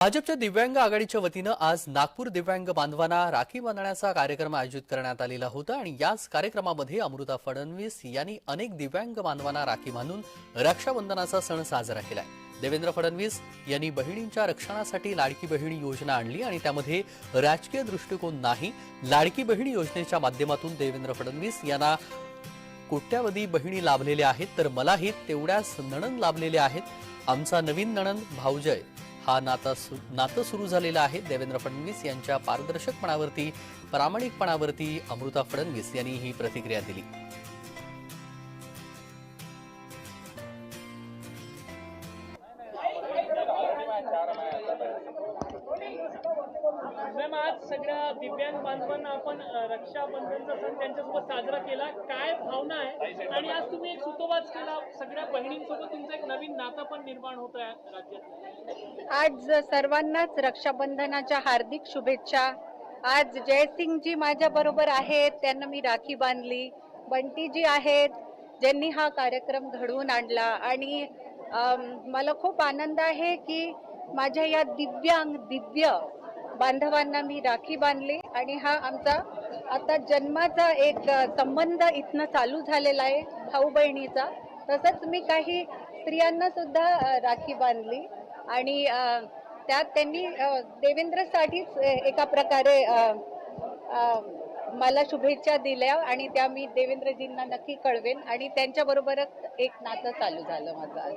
भाजपच्या दिव्यांग आघाडीच्या वतीनं आज नागपूर दिव्यांग बांधवांना राखी बांधण्याचा कार्यक्रम आयोजित करण्यात आलेला होता आणि याच कार्यक्रमामध्ये अमृता फडणवीस यांनी अनेक दिव्यांग बांधवांना राखी बांधून रक्षाबंधनाचा सण साजरा केलाय. देवेंद्र फडणवीस यांनी बहिणींच्या रक्षणासाठी लाडकी बहिणी योजना आणली आणि त्यामध्ये राजकीय दृष्टिकोन नाही लाडकी बहिणी योजनेच्या माध्यमातून देवेंद्र फडणवीस यांना कोट्यावधी बहिणी लाभलेल्या आहेत तर मलाही तेवढ्याच नणन लाभलेल्या आहेत. आमचा नवीन नणन भाऊजय. हा नाता सु- नातं सुरू झालेलं आहे देवेंद्र फडणवीस यांच्या पारदर्शकपणावरती प्रामाणिकपणावरती अमृता फडणवीस यांनी ही प्रतिक्रिया दिली. मॅम आज सगळ्या दिव्यांग बांधवांना आपण रक्षाबंधनचा सण त्यांच्यासोबत साजरा केला. काय भावना आहे? आणि आज तुम्ही एक सुतोवाच केला. सगळ्या बहिणींसोबत तुमचं एक नवीन नातं पण निर्माण होत आहे राज्यात. आज सर्वांनाच रक्षाबंधनाच्या हार्दिक शुभेच्छा. आज जयसिंगजी माझ्या बरोबर आहेत. त्यांना मी राखी बांधली. बंटी जी आहेत. ज्यांनी हा कार्यक्रम घडवून आणला. आणि मला खूप आनंद आहे की माझ्या या दिव्यांग दिव्य बांधवांना मी राखी बांधली आणि हा आमचा आता जन्माचा एक संबंध इथनं चालू झालेला आहे भाऊ बहिणीचा तसंच मी काही स्त्रियांना सुद्धा राखी बांधली आणि त्यात त्यांनी देवेंद्रसाठीच एका प्रकारे मला शुभेच्छा दिल्या आणि त्या मी देवेंद्रजींना नक्की कळवेन आणि त्यांच्याबरोबरच एक नातं चालू झालं माझं आज.